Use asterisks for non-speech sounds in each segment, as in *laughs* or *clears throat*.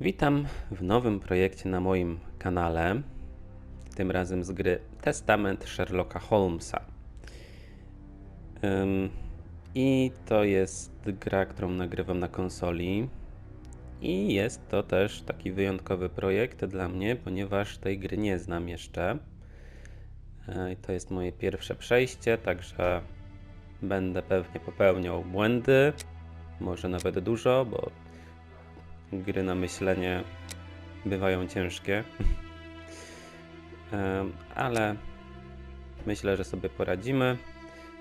Witam w nowym projekcie na moim kanale. Tym razem z gry Testament Sherlocka Holmesa. I to jest gra, którą nagrywam na konsoli. I jest to też taki wyjątkowy projekt dla mnie, ponieważ tej gry nie znam jeszcze. I To jest moje pierwsze przejście, także będę pewnie popełniał błędy, może nawet dużo, bo gry na myślenie bywają ciężkie. Ale myślę, że sobie poradzimy.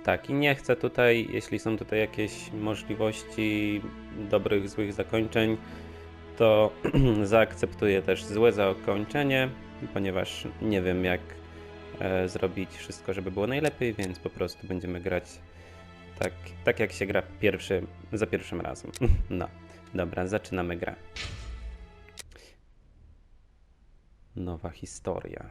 Tak, i nie chcę tutaj, jeśli są tutaj jakieś możliwości dobrych, złych zakończeń, to *clears throat* zaakceptuję też złe zakończenie, ponieważ nie wiem, jak e, zrobić wszystko, żeby było najlepiej, więc po prostu będziemy grać tak, tak jak się gra pierwszy, za pierwszym razem. *laughs* No, dobra, zaczynamy grę. Nowa historia.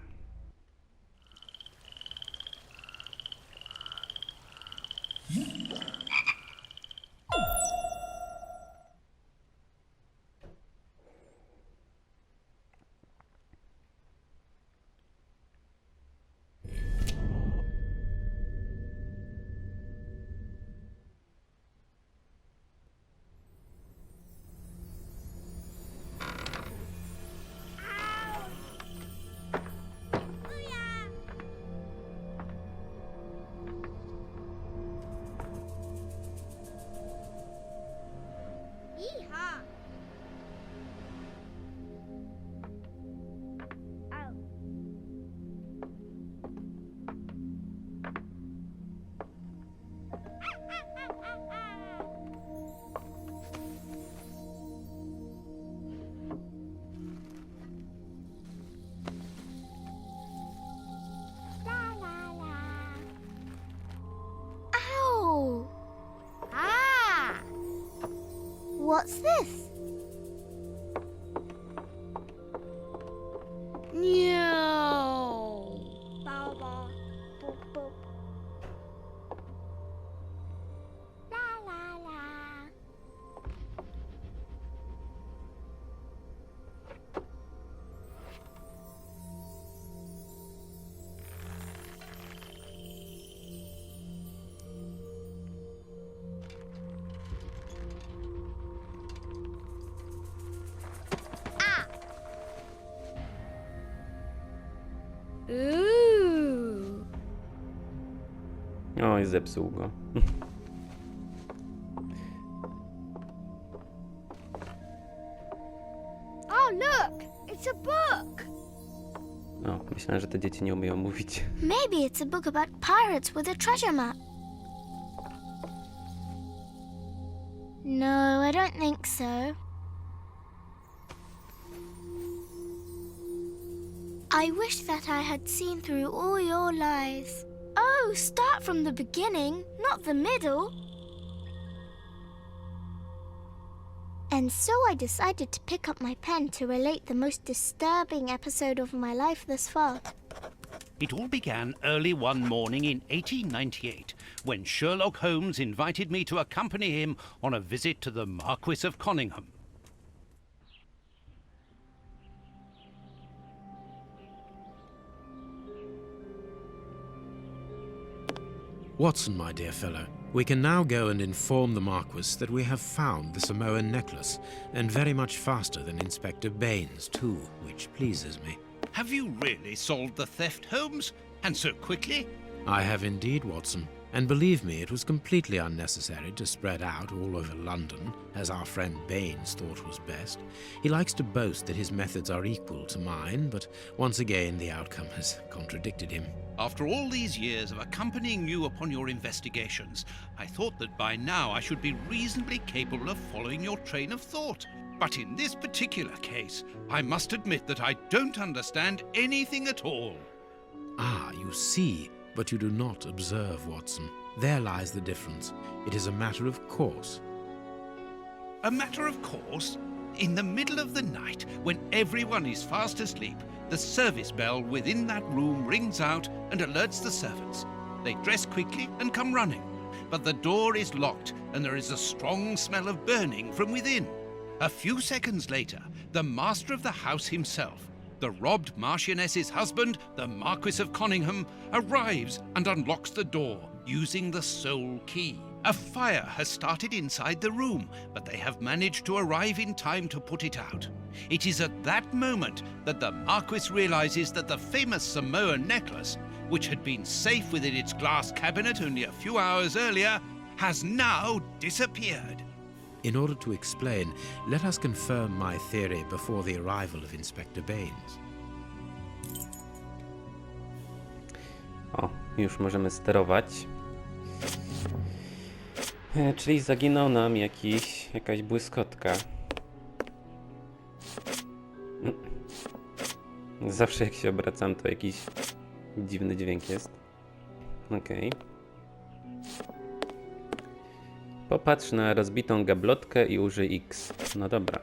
What's this? Ooh. Oj, zepsuł go. *laughs* Oh, look! It's a book! O, myślałem, że te dzieci nie umieją mówić. *laughs* Maybe it's a book about pirates with a treasure map. No, I don't think so. I wish that I had seen through all your lies. Oh, start from the beginning, not the middle. And so I decided to pick up my pen to relate the most disturbing episode of my life thus far. It all began early one morning in 1898 when Sherlock Holmes invited me to accompany him on a visit to the Marquis of Conyngham. Watson, my dear fellow, we can now go and inform the Marquis that we have found the Samoan necklace, and very much faster than Inspector Baines, too, which pleases me. Have you really solved the theft, Holmes? And so quickly? I have indeed, Watson, and believe me, it was completely unnecessary to spread out all over London, as our friend Baines thought was best. He likes to boast that his methods are equal to mine, but once again the outcome has contradicted him. After all these years of accompanying you upon your investigations, I thought that by now I should be reasonably capable of following your train of thought. But in this particular case, I must admit that I don't understand anything at all. Ah, you see, but you do not observe, Watson. There lies the difference. It is a matter of course. A matter of course, in the middle of the night, when everyone is fast asleep, the service bell within that room rings out and alerts the servants. They dress quickly and come running. But the door is locked and there is a strong smell of burning from within. A few seconds later, the master of the house himself, the robbed Marchioness's husband, the Marquis of Conyngham, arrives and unlocks the door using the sole key. A fire has started inside the room, but they have managed to arrive in time to put it out. It is at that moment that the Marquis realizes that the famous Samoan necklace, which had been safe within its glass cabinet only a few hours earlier, has now disappeared. In order to explain, let us confirm my theory before the arrival of Inspector Baines. O, już możemy sterować. E, Czyli zaginął nam jakiś, jakaś błyskotka. Mm. Zawsze jak się obracam, to jakiś dziwny dźwięk jest. Okej. Popatrz na rozbitą gablotkę i użyj X. No dobra.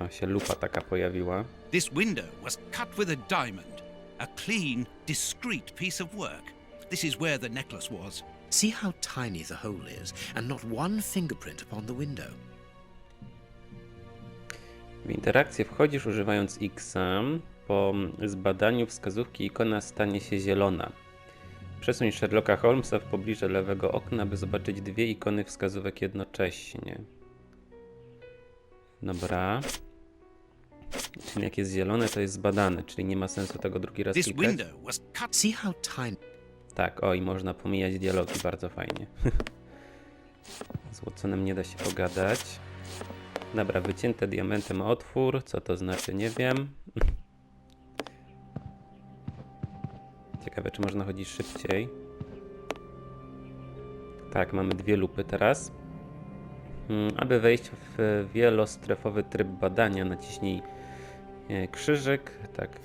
O, się lupa taka pojawiła. This window was cut with a diamond, a clean, discreet piece of work. This is where the necklace was. See how tiny the hole is, and not one fingerprint upon the window. W interakcję wchodzisz używając X. Po zbadaniu wskazówki ikona stanie się zielona. Przesuń Sherlocka Holmesa w pobliże lewego okna, by zobaczyć dwie ikony wskazówek jednocześnie. Dobra. Czyli jak jest zielone, to jest zbadane, czyli nie ma sensu tego drugi raz klikać. Tak, o i można pomijać dialogi, bardzo fajnie. *laughs* Z Watsonem nie da się pogadać. Dobra, wycięte diamentem otwór, co to znaczy nie wiem. Ciekawe, czy można chodzić szybciej. Tak, mamy dwie lupy teraz. Mm, Aby wejść w wielostrefowy tryb badania, naciśnij e, krzyżyk. Tak,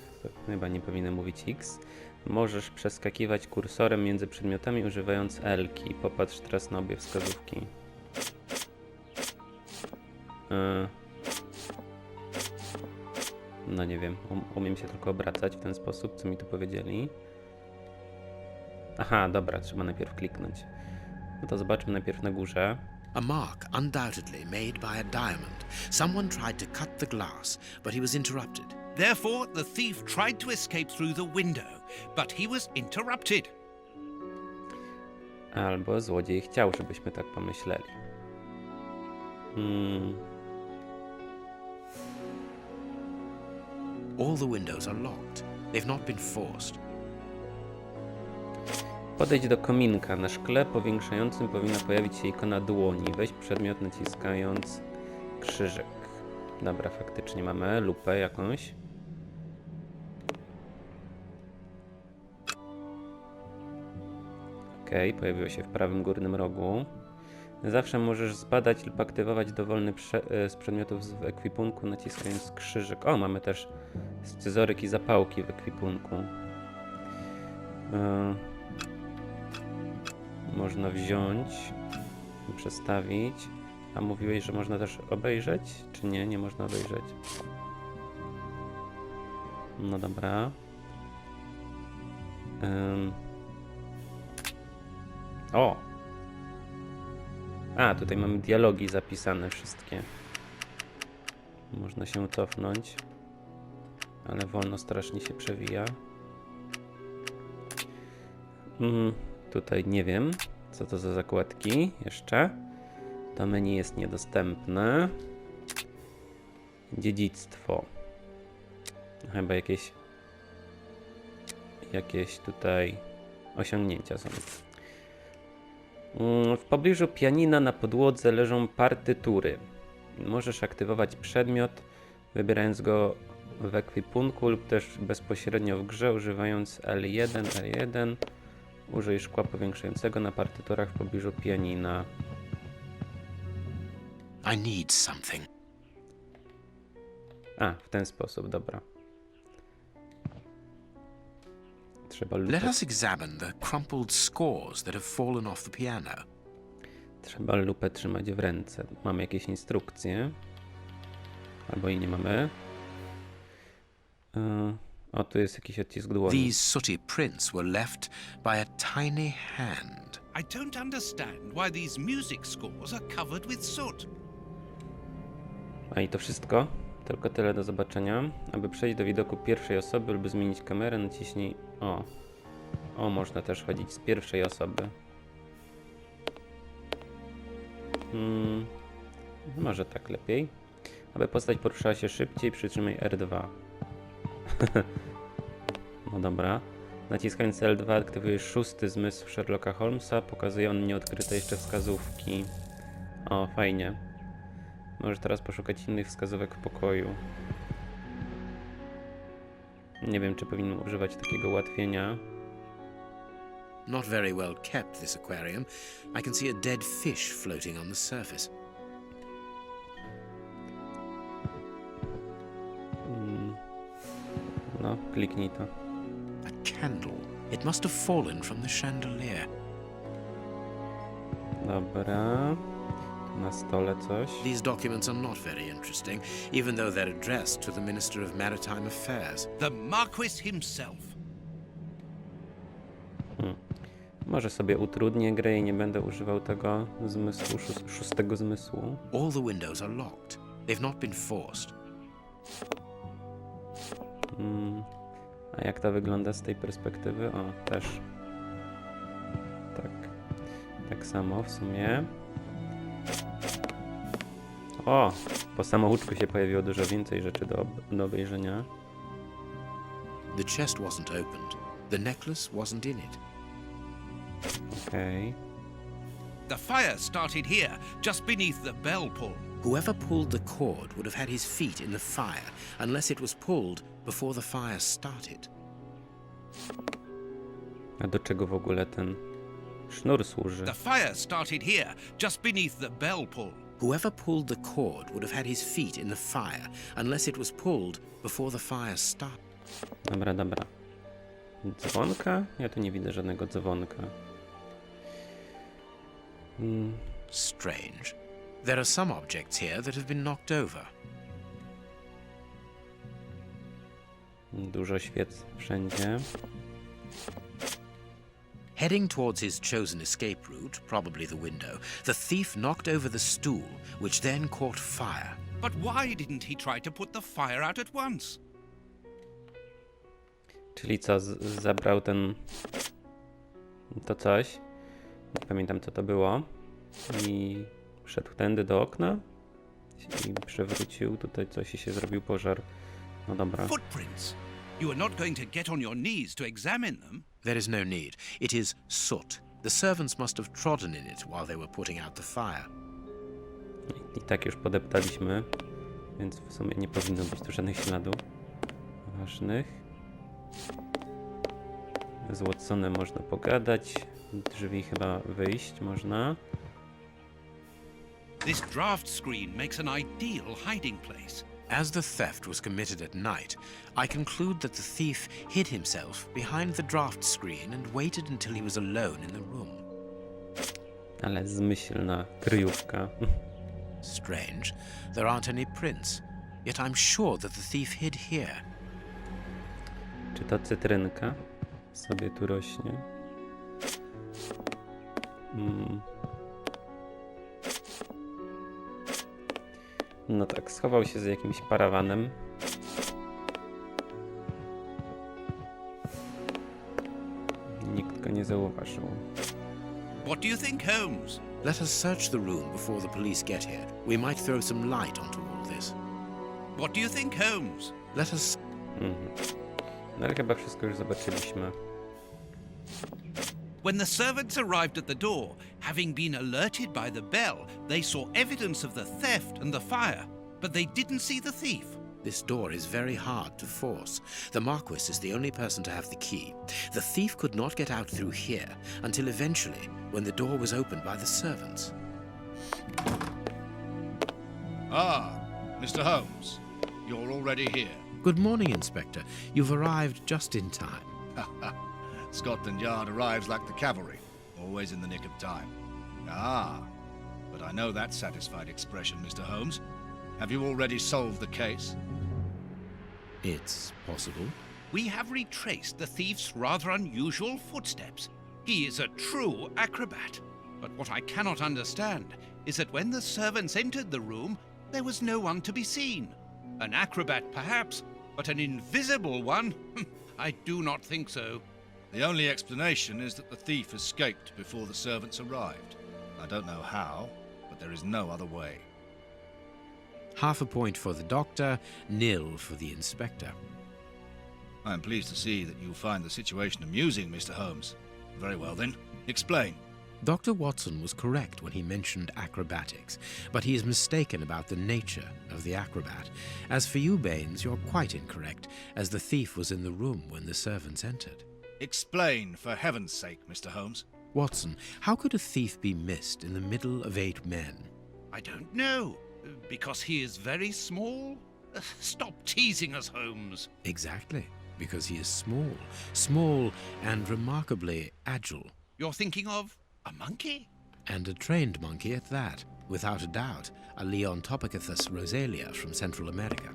chyba nie powinienem mówić X. Możesz przeskakiwać kursorem między przedmiotami używając L-ki. Popatrz teraz na obie wskazówki. E, No nie wiem, um, umiem się tylko obracać w ten sposób, co mi tu powiedzieli. Aha, dobra, trzeba najpierw kliknąć. No to zobaczmy najpierw na górze. A mark undoubtedly made by a diamond. Someone tried to cut the glass, but he was interrupted. Therefore, the thief tried to escape through the window, but he was interrupted. Albo złodziej chciał, żebyśmy tak pomyśleli. Hmm. All the windows are locked. They've not been forced. Podejdź do kominka. Na szkle powiększającym powinna pojawić się ikona dłoni. Weź przedmiot naciskając krzyżyk. Dobra, faktycznie mamy lupę jakąś. Ok, pojawiło się w prawym górnym rogu. Zawsze możesz zbadać lub aktywować dowolny prze- e, z przedmiotów w ekwipunku naciskając krzyżyk. O, mamy też scyzoryk i zapałki w ekwipunku. E, można wziąć i przestawić. A mówiłeś, że można też obejrzeć? Czy nie? Nie można obejrzeć. No dobra. Ym. O! A, tutaj mamy dialogi zapisane wszystkie. Można się cofnąć. Ale wolno strasznie się przewija. Mm, tutaj nie wiem, co to za zakładki jeszcze. To menu jest niedostępne. Dziedzictwo. Chyba jakieś jakieś tutaj osiągnięcia są. Mm, W pobliżu pianina na podłodze leżą partytury. Możesz aktywować przedmiot, wybierając go w ekwipunku lub też bezpośrednio w grze, używając L1, L1. Użyj szkła powiększającego na partyturach w pobliżu pianina. I need something. A, w ten sposób, dobra. Trzeba Let lupę, us examine the crumpled scores that have fallen off the piano. trzeba lupę trzymać w ręce. Mamy jakieś instrukcje. Albo i nie mamy. E, O, tu jest jakiś odcisk dłoni. These sooty prints were left by a tiny hand. I don't understand why these music scores are covered with soot. A i to wszystko. Tylko tyle do zobaczenia. Aby przejść do widoku pierwszej osoby lub zmienić kamerę, naciśnij O. O, można też chodzić z pierwszej osoby. Hmm, może tak lepiej. Aby postać poruszała się szybciej, przytrzymaj R2. *laughs* no dobra. Naciskając L2 aktywujesz szósty zmysł Sherlocka Holmesa. Pokazuje on nieodkryte jeszcze wskazówki. O, fajnie. Możesz teraz poszukać innych wskazówek w pokoju. Nie wiem, czy powinienem używać takiego ułatwienia. Not very well kept, this aquarium. I can see a dead fish floating on the surface. Mm. No, kliknij to. A candle. It must have fallen from the chandelier. Dobra. Na stole coś. These documents are not very interesting, even though they're addressed to the Minister of Maritime Affairs. The Marquis himself. Może sobie utrudnię grę i nie będę używał tego zmysłu, szó- szóstego zmysłu. All the windows are locked. They've not been forced. Mm. A jak to wygląda z tej perspektywy? O, też. Tak. Tak samo w sumie. O! Po samouczku się pojawiło dużo więcej rzeczy do, do obejrzenia. The chest wasn't opened. The necklace wasn't in it. Okej. The fire started here, just beneath the bell pull. Whoever pulled the cord would have had his feet in the fire, unless it was pulled before the fire started. A do czego w ogóle ten sznur służy? The fire started here, just beneath the bell pull. Whoever pulled the cord would have had his feet in the fire, unless it was pulled before the fire started. Dobra, dobra. Dzwonka? Ja tu nie widzę żadnego dzwonka. Mm, Strange. There are some objects here that have been knocked over. dużo świec wszędzie. Heading towards his chosen escape route, probably the window, the thief knocked over the stool, which then caught fire. But why didn't he try to put the fire out at once? Czyli co, zabrał ten. to coś. Nie pamiętam co to było. I szedł tędy do okna. I przewrócił tutaj coś i się zrobił pożar. No dobra. Footprints. You are not going to get on your knees to examine them. There is no need. It is soot. The servants must have trodden in it while they were putting out the fire. I tak już podeptaliśmy. Więc w sumie nie powinno być tu żadnych śladów ważnych. Z Watsonem można pogadać. Drzwi chyba wyjść można. This draft screen makes an ideal hiding place. As the theft was committed at night, I conclude that the thief hid himself behind the draft screen and waited until he was alone in the room. Ale zmyślna kryjówka. Strange. There aren't any prints. Yet I'm sure that the thief hid here. Czy to cytrynka sobie tu rośnie? Mm. No tak, schował się za jakimś parawanem. Nikt go nie zauważył. What do you think, Holmes? Let us search the room before the police get here. We might throw some light onto all this. What do you think, Holmes? Let us. Mhm. No ale chyba wszystko już zobaczyliśmy. When the servants arrived at the door, having been alerted by the bell, they saw evidence of the theft and the fire, but they didn't see the thief. This door is very hard to force. The Marquis is the only person to have the key. The thief could not get out through here until eventually, when the door was opened by the servants. Ah, Mr. Holmes, you're already here. Good morning, Inspector. You've arrived just in time. *laughs* Scotland Yard arrives like the cavalry, always in the nick of time. Ah, but I know that satisfied expression, Mr. Holmes. Have you already solved the case? It's possible. We have retraced the thief's rather unusual footsteps. He is a true acrobat. But what I cannot understand is that when the servants entered the room, there was no one to be seen. An acrobat, perhaps, but an invisible one? *laughs* I do not think so. The only explanation is that the thief escaped before the servants arrived. I don't know how, but there is no other way. Half a point for the doctor, nil for the inspector. I am pleased to see that you find the situation amusing, Mr. Holmes. Very well then, explain. Dr. Watson was correct when he mentioned acrobatics, but he is mistaken about the nature of the acrobat. As for you, Baines, you're quite incorrect, as the thief was in the room when the servants entered. Explain, for heaven's sake, Mr. Holmes. Watson, how could a thief be missed in the middle of eight men? I don't know. Because he is very small? Stop teasing us, Holmes. Exactly, because he is small, small and remarkably agile, You're thinking of a monkey? and a trained monkey at that, without a doubt, a Leontopicus rosalia from Central America.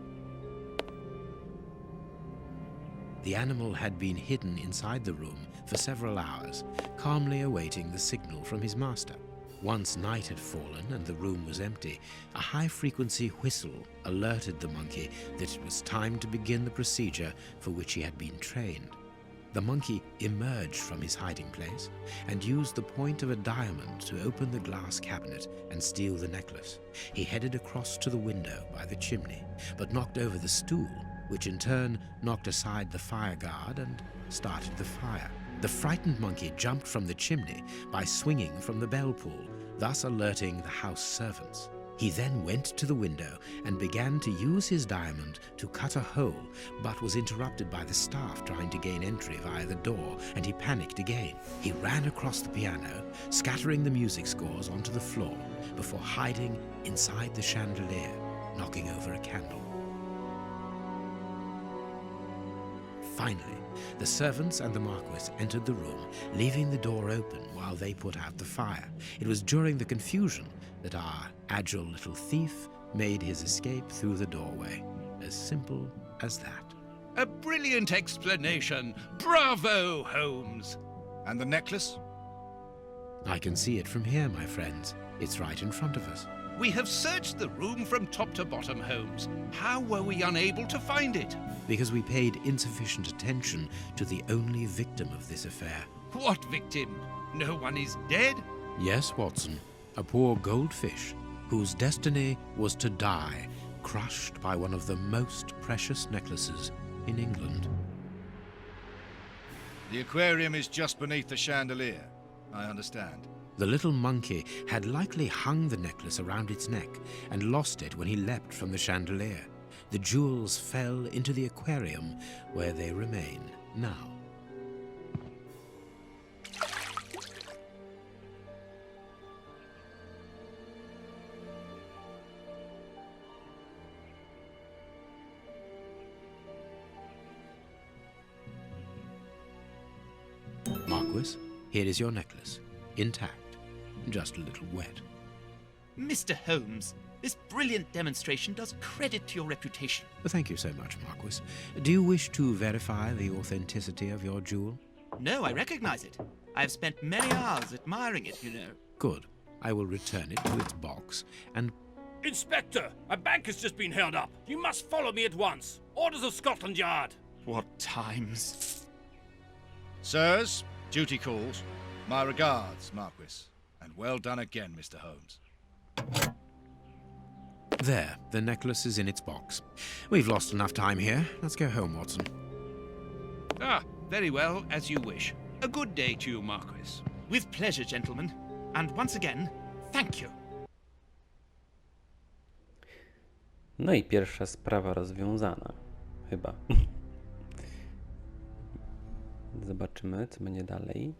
The animal had been hidden inside the room for several hours, calmly awaiting the signal from his master. Once night had fallen and the room was empty, a high frequency whistle alerted the monkey that it was time to begin the procedure for which he had been trained. The monkey emerged from his hiding place and used the point of a diamond to open the glass cabinet and steal the necklace. He headed across to the window by the chimney, but knocked over the stool, which in turn knocked aside the fire guard and started the fire. The frightened monkey jumped from the chimney by swinging from the bell pull, thus alerting the house servants. He then went to the window and began to use his diamond to cut a hole, but was interrupted by the staff trying to gain entry via the door, and he panicked again. He ran across the piano, scattering the music scores onto the floor, before hiding inside the chandelier, knocking over a candle. Finally, the servants and the Marquis entered the room, leaving the door open while they put out the fire. It was during the confusion that our agile little thief made his escape through the doorway. As simple as that. A brilliant explanation. Bravo, Holmes. And the necklace? I can see it from here, my friends. It's right in front of us. We have searched the room from top to bottom, Holmes. How were we unable to find it? Because we paid insufficient attention to the only victim of this affair. What victim? No one is dead? Yes, Watson, a poor goldfish whose destiny was to die, crushed by one of the most precious necklaces in England. The aquarium is just beneath the chandelier. I understand. The little monkey had likely hung the necklace around its neck and lost it when he leapt from the chandelier. The jewels fell into the aquarium where they remain now. Marquis, here is your necklace, intact, just a little wet. Mr. Holmes, this brilliant demonstration does credit to your reputation. Thank you so much, Marquis. Do you wish to verify the authenticity of your jewel? No, I recognize it. I have spent many hours admiring it, you know. Good. I will return it to its box and Inspector, a bank has just been held up. You must follow me at once. Orders of Scotland Yard. What times? Sirs, duty calls. My regards, Marquis. And well done again, Mr. Holmes. there, the necklace is in its box. We've lost enough time here. Let's go home, Watson. Ah, very well, as you wish. A good day to you, Marquis. With pleasure, gentlemen. And once again, thank you. No i pierwsza sprawa rozwiązana. Chyba. *laughs* Zobaczymy, co będzie dalej.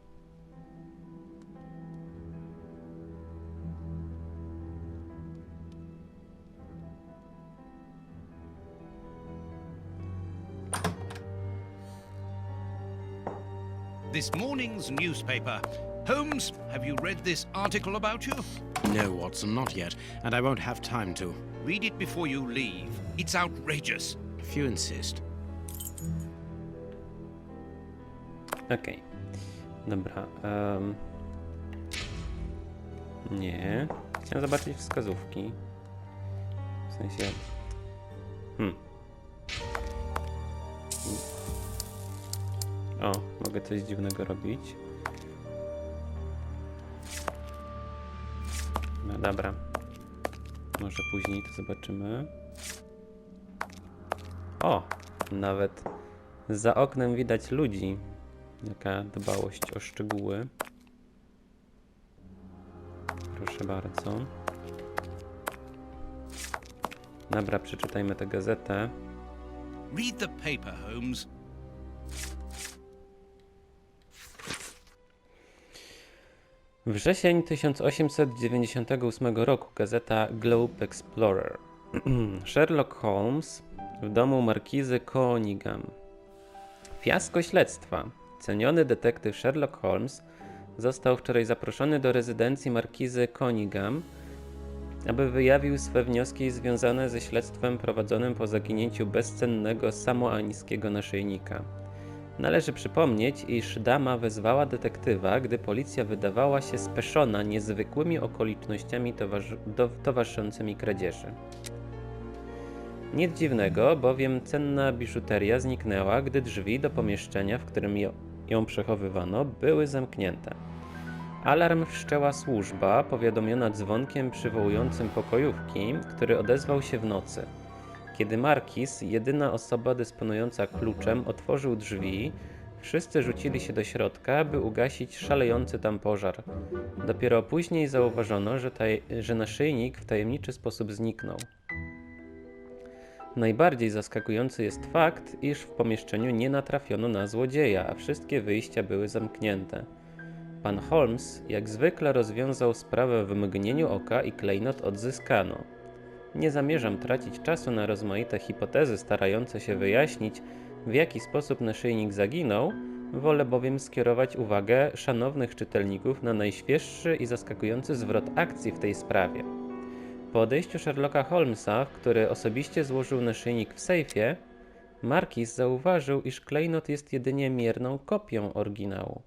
This morning's newspaper. Holmes, have you read this article about you? No, Watson, not yet, and I won't have time to. Read it before you leave. It's outrageous. If you insist. Okej. Dobra. em. Nie. Chciałem zobaczyć wskazówki. sensie... Hmm. O, mogę coś dziwnego robić. No dobra. Może później to zobaczymy. O! Nawet za oknem widać ludzi. Jaka dbałość o szczegóły. Proszę bardzo. Dobra, przeczytajmy tę gazetę. Read the paper, Holmes. Wrzesień 1898 roku, gazeta Globe Explorer. *clears throat* Sherlock Holmes w domu markizy Conyngham. Fiasko śledztwa. Ceniony detektyw Sherlock Holmes został wczoraj zaproszony do rezydencji markizy Conyngham, aby wyjawił swe wnioski związane ze śledztwem prowadzonym po zaginięciu bezcennego samoańskiego naszyjnika. Należy przypomnieć, iż dama wezwała detektywa, gdy policja wydawała się speszona niezwykłymi okolicznościami towarzyszącymi kradzieży. Nic dziwnego, bowiem cenna biżuteria zniknęła, gdy drzwi do pomieszczenia, w którym ją przechowywano, były zamknięte. Alarm wszczęła służba, powiadomiona dzwonkiem przywołującym pokojówki, który odezwał się w nocy. Kiedy Markis, jedyna osoba dysponująca kluczem, otworzył drzwi, wszyscy rzucili się do środka, by ugasić szalejący tam pożar. Dopiero później zauważono, że, taj- że naszyjnik w tajemniczy sposób zniknął. Najbardziej zaskakujący jest fakt, iż w pomieszczeniu nie natrafiono na złodzieja, a wszystkie wyjścia były zamknięte. Pan Holmes jak zwykle rozwiązał sprawę w mgnieniu oka i klejnot odzyskano. Nie zamierzam tracić czasu na rozmaite hipotezy starające się wyjaśnić, w jaki sposób naszyjnik zaginął, wolę bowiem skierować uwagę szanownych czytelników na najświeższy i zaskakujący zwrot akcji w tej sprawie. Po odejściu Sherlocka Holmesa, który osobiście złożył naszyjnik w sejfie, Markis zauważył, iż klejnot jest jedynie mierną kopią oryginału.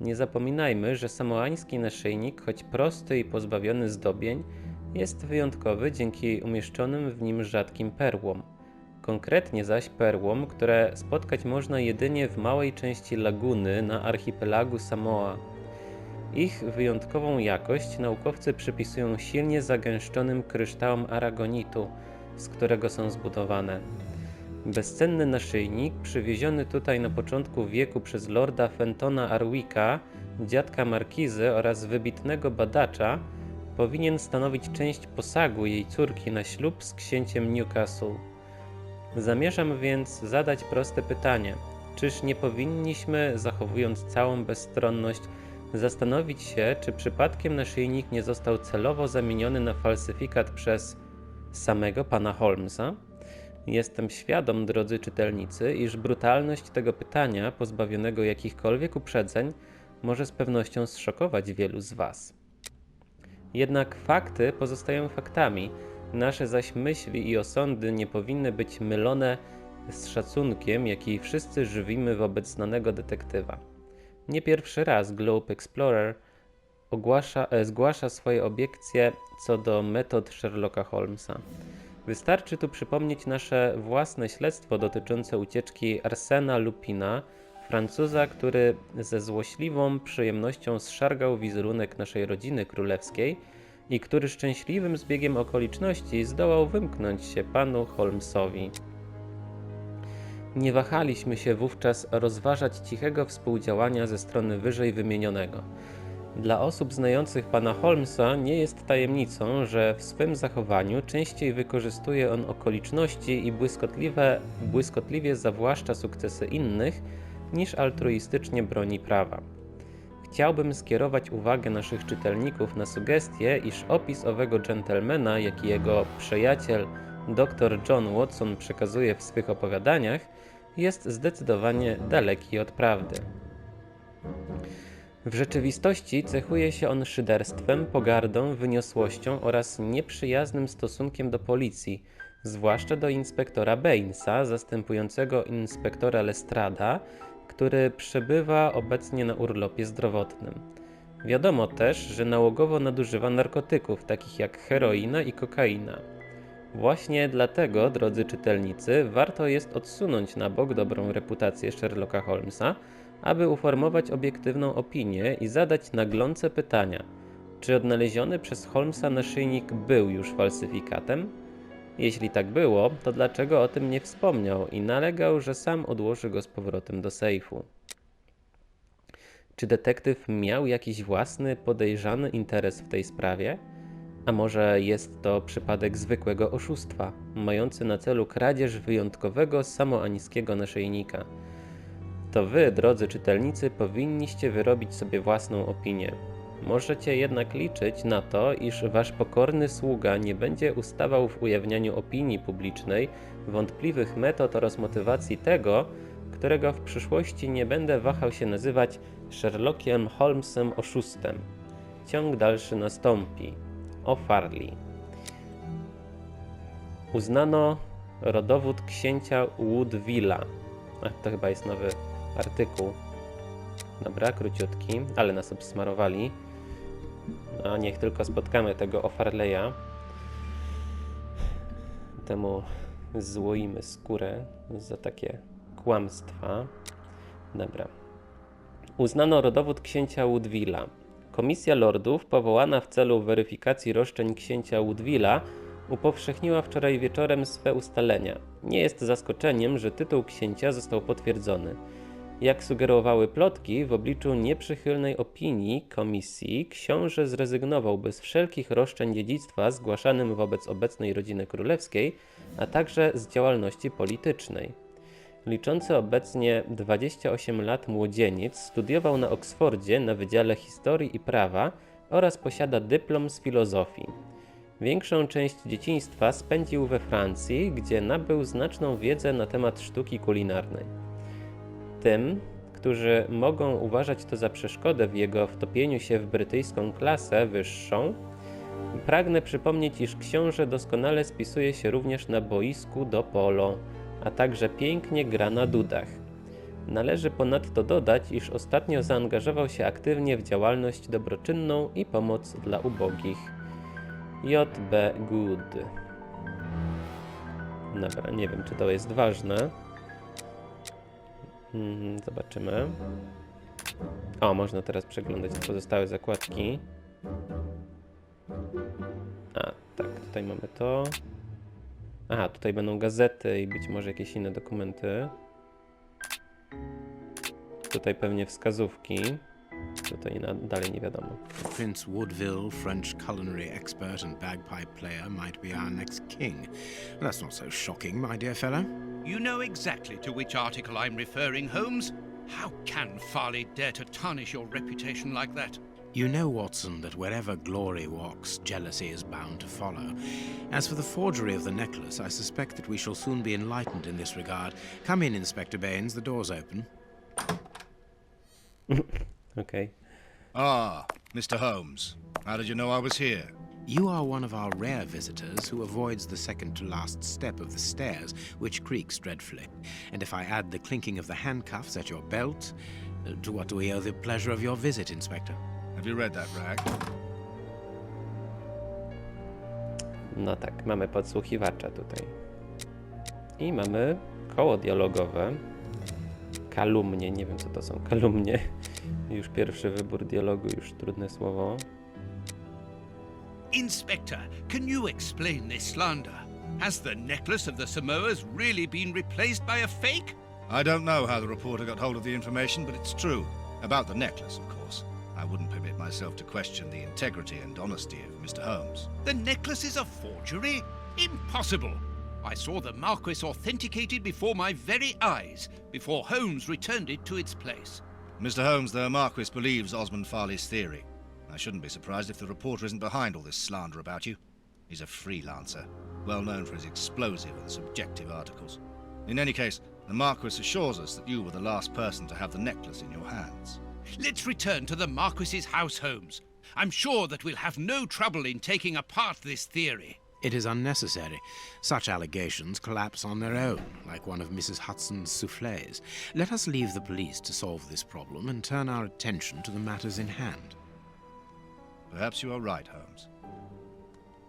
Nie zapominajmy, że samoański naszyjnik, choć prosty i pozbawiony zdobień, jest wyjątkowy dzięki umieszczonym w nim rzadkim perłom. Konkretnie zaś perłom, które spotkać można jedynie w małej części laguny na archipelagu Samoa. Ich wyjątkową jakość naukowcy przypisują silnie zagęszczonym kryształom aragonitu, z którego są zbudowane. Bezcenny naszyjnik, przywieziony tutaj na początku wieku przez lorda Fentona Arwicka, dziadka markizy oraz wybitnego badacza, powinien stanowić część posagu jej córki na ślub z księciem Newcastle. Zamierzam więc zadać proste pytanie: czyż nie powinniśmy, zachowując całą bezstronność, zastanowić się, czy przypadkiem naszyjnik nie został celowo zamieniony na falsyfikat przez samego pana Holmesa? Jestem świadom, drodzy czytelnicy, iż brutalność tego pytania, pozbawionego jakichkolwiek uprzedzeń, może z pewnością zszokować wielu z Was. Jednak fakty pozostają faktami, nasze zaś myśli i osądy nie powinny być mylone z szacunkiem, jaki wszyscy żywimy wobec znanego detektywa. Nie pierwszy raz Globe Explorer ogłasza, e, zgłasza swoje obiekcje co do metod Sherlocka Holmesa. Wystarczy tu przypomnieć nasze własne śledztwo dotyczące ucieczki Arsena Lupina, Francuza, który ze złośliwą przyjemnością zszargał wizerunek naszej rodziny królewskiej i który szczęśliwym zbiegiem okoliczności zdołał wymknąć się panu Holmesowi. Nie wahaliśmy się wówczas rozważać cichego współdziałania ze strony wyżej wymienionego. Dla osób znających pana Holmesa nie jest tajemnicą, że w swym zachowaniu częściej wykorzystuje on okoliczności i błyskotliwie zawłaszcza sukcesy innych, niż altruistycznie broni prawa. Chciałbym skierować uwagę naszych czytelników na sugestię, iż opis owego dżentelmena, jaki jego przyjaciel dr John Watson przekazuje w swych opowiadaniach, jest zdecydowanie daleki od prawdy. W rzeczywistości cechuje się on szyderstwem, pogardą, wyniosłością oraz nieprzyjaznym stosunkiem do policji, zwłaszcza do inspektora Bainesa, zastępującego inspektora Lestrada, który przebywa obecnie na urlopie zdrowotnym. Wiadomo też, że nałogowo nadużywa narkotyków, takich jak heroina i kokaina. Właśnie dlatego, drodzy czytelnicy, warto jest odsunąć na bok dobrą reputację Sherlocka Holmesa, aby uformować obiektywną opinię i zadać naglące pytania. Czy odnaleziony przez Holmesa naszyjnik był już falsyfikatem? Jeśli tak było, to dlaczego o tym nie wspomniał i nalegał, że sam odłoży go z powrotem do sejfu? Czy detektyw miał jakiś własny, podejrzany interes w tej sprawie? A może jest to przypadek zwykłego oszustwa, mający na celu kradzież wyjątkowego samoaniskiego naszyjnika? To wy, drodzy czytelnicy, powinniście wyrobić sobie własną opinię. Możecie jednak liczyć na to, iż wasz pokorny sługa nie będzie ustawał w ujawnianiu opinii publicznej, wątpliwych metod oraz motywacji tego, którego w przyszłości nie będę wahał się nazywać Sherlockiem Holmesem oszustem. Ciąg dalszy nastąpi. O Farley. Uznano rodowód księcia Woodvilla. Ach, to chyba jest nowy artykuł. Dobra, króciutki, ale nas obsmarowali. A niech tylko spotkamy tego O'Farleya. Temu złoimy skórę za takie kłamstwa. Dobra. Uznano rodowód księcia Woodvilla. Komisja Lordów, powołana w celu weryfikacji roszczeń księcia Woodvilla, upowszechniła wczoraj wieczorem swe ustalenia. Nie jest zaskoczeniem, że tytuł księcia został potwierdzony. Jak sugerowały plotki, w obliczu nieprzychylnej opinii komisji, książę zrezygnował bez wszelkich roszczeń dziedzictwa zgłaszanym wobec obecnej rodziny królewskiej, a także z działalności politycznej. Liczący obecnie 28 lat młodzieniec studiował na Oksfordzie na Wydziale Historii i Prawa oraz posiada dyplom z filozofii. Większą część dzieciństwa spędził we Francji, gdzie nabył znaczną wiedzę na temat sztuki kulinarnej. Tym, którzy mogą uważać to za przeszkodę w jego wtopieniu się w brytyjską klasę wyższą, pragnę przypomnieć, iż książę doskonale spisuje się również na boisku do polo, a także pięknie gra na dudach. Należy ponadto dodać, iż ostatnio zaangażował się aktywnie w działalność dobroczynną i pomoc dla ubogich. J.B. Good. Dobra, nie wiem, czy to jest ważne. Mhm, Zobaczymy. O, można teraz przeglądać pozostałe zakładki. A, tak, tutaj mamy to. Aha, tutaj będą gazety i być może jakieś inne dokumenty. Tutaj pewnie wskazówki. Tutaj na, dalej nie wiadomo. Prince Woodville, French culinary expert and bagpipe player, might be our next king. That's not so shocking, my dear fellow. You know exactly to which article I'm referring, Holmes. How can Farley dare to tarnish your reputation like that? You know, Watson, that wherever glory walks, jealousy is bound to follow. As for the forgery of the necklace, I suspect that we shall soon be enlightened in this regard. Come in, Inspector Baines, the door's open. *laughs* okay. Ah, Mr. Holmes. How did you know I was here? You are one of our rare visitors who avoids the second to last step of the stairs, which creaks dreadfully. And if I add the clinking of the handcuffs at your belt, uh, to what do we owe the pleasure of your visit, Inspector? Have you read that, Rag? No tak, mamy podsłuchiwacza tutaj. I mamy koło dialogowe. Kalumnie, nie wiem co to są kalumnie. Już pierwszy wybór dialogu, już trudne słowo. Inspector, can you explain this slander? Has the necklace of the Samoas really been replaced by a fake? I don't know how the reporter got hold of the information, but it's true. About the necklace, of course. I wouldn't permit myself to question the integrity and honesty of Mr. Holmes. The necklace is a forgery? Impossible! I saw the Marquis authenticated before my very eyes, before Holmes returned it to its place. Mr. Holmes, the Marquis believes Osmond Farley's theory. I shouldn't be surprised if the reporter isn't behind all this slander about you. He's a freelancer, well known for his explosive and subjective articles. In any case, the Marquis assures us that you were the last person to have the necklace in your hands. Let's return to the Marquis's house, Holmes. I'm sure that we'll have no trouble in taking apart this theory. It is unnecessary. Such allegations collapse on their own, like one of Mrs. Hudson's souffles. Let us leave the police to solve this problem and turn our attention to the matters in hand. Perhaps you are right, Holmes.